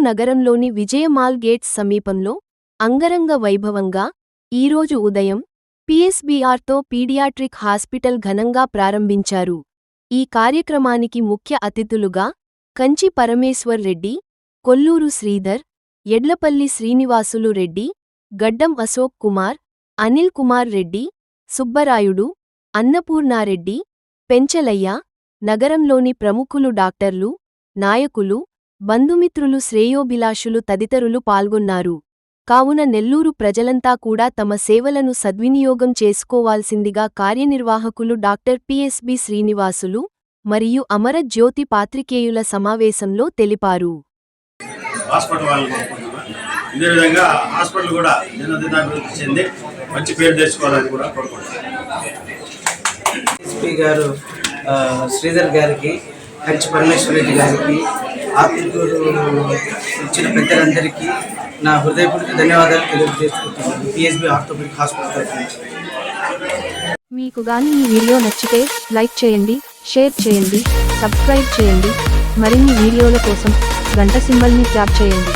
నగరంలోని విజయమాల్ గేట్స్ సమీపంలో అంగరంగ వైభవంగా ఈరోజు ఉదయం పీఎస్బీఆర్తో పీడియాట్రిక్ హాస్పిటల్ ఘనంగా ప్రారంభించారు. ఈ కార్యక్రమానికి ముఖ్య అతిథులుగా కంచి పరమేశ్వర్ రెడ్డి కొల్లూరు శ్రీధర్ ఎడ్లపల్లి శ్రీనివాసులు రెడ్డి గడ్డం అశోక్ కుమార్ అనిల్ కుమార్ రెడ్డి సుబ్బరాయుడు అన్నపూర్ణారెడ్డి పెంచలయ్య నగరంలోని ప్రముఖులు డాక్టర్లు నాయకులు బంధుమిత్రులు శ్రేయోభిలాషులు తదితరులు పాల్గొన్నారు. కావున నెల్లూరు ప్రజలంతా కూడా తమ సేవలను సద్వినియోగం చేసుకోవాల్సిందిగా కార్యనిర్వాహకులు డాక్టర్ పిఎస్బి శ్రీనివాసులు మరియు అమరజ్యోతి జ్యోతి పాత్రికేయుల సమావేశంలో తెలిపారు. ఇదే విధంగా హాస్పిటల్ కూడా దినదినాభివృద్ధి చెంది మంచి పేరు తెచ్చుకోవాలని కూడా కోరుకుంటున్నాను ఎస్పీ గారు శ్రీధర్ గారికి కంచి పరమేశ్వర రెడ్డి గారికి ఆత్మకూరు ఇచ్చిన పెద్దలందరికీ నా హృదయపూర్వక ధన్యవాదాలు తెలియజేసుకుంటున్నాను. పిఎస్బి ఆర్థోపెడిక్ హాస్పిటల్ నుంచి. మీకు గాని ఈ వీడియో నచ్చితే లైక్ చేయండి షేర్ చేయండి సబ్స్క్రైబ్ చేయండి. మరిన్ని వీడియోల కోసం గంట సింబల్ని ట్యాప్ చేయండి.